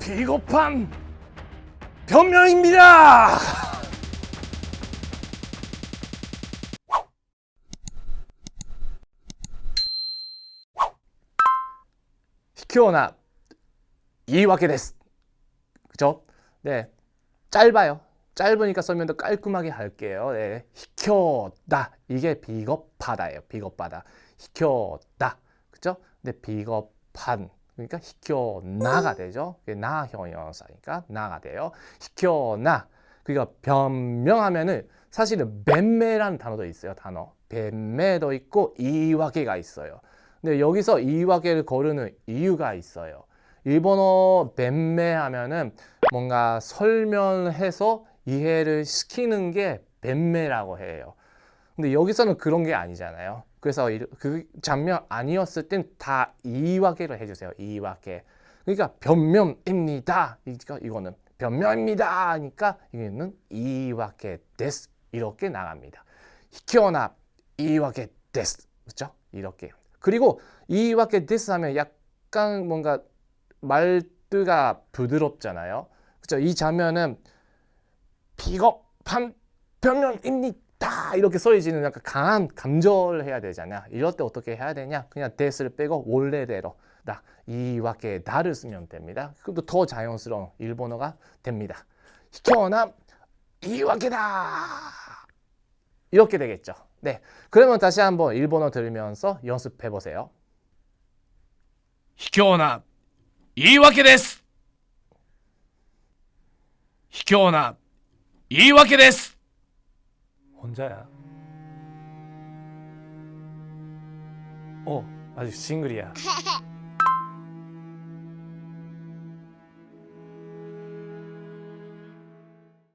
비겁한 변명입니다. 히키오나 이와게 데스. 그죠? 네. 짧아요. 짧으니까 설명도 깔끔하게 할게요. 네. 히키오다. 이게 비겁하다예요. 비겁하다. 히키오다. 그죠? 근데 비겁한. 그러니까 히키오나가 되죠. 나 형용사니까 나가 돼요. 히키오나. 그러니까 변명하면은 사실은 뱀매라는 단어도 있어요. 단어. 뱀매도 있고 이와게가 있어요. 근데 여기서 이와게를 거르는 이유가 있어요. 일본어 뱀매 하면은 뭔가 설명해서 이해를 시키는 게 뱀매라고 해요. 근데 여기서는 그런 게 아니잖아요. 그래서 이- 그 장면 아니었을 땐 다 이와게를 해주세요. 이와게. 그러니까 변명입니다. 이거 이거는 변명입니다. 하니까 이거는 이와게 데스 이렇게 나갑니다. 히키오나 이와게 데스 그렇죠? 이렇게. 그리고 이와게 데스 하면 약간 뭔가 말투가 부드럽잖아요. 그렇죠? 이 장면은 비겁한 변명입니다. 이렇게 써지는 약간 강한 감정을 해야 되잖아요. 이럴 때 어떻게 해야 되냐? 그냥 데스를 빼고 원래대로 나 이와게 나를 쓰면 됩니다. 그것도 더 자연스러운 일본어가 됩니다. 히키오나 이와게다. 이렇게 되겠죠. 네. 그러면 다시 한번 일본어 들으면서 연습해 보세요. 卑怯な言い訳です卑怯な言い訳です 혼자야. 어, 아직 싱글이야.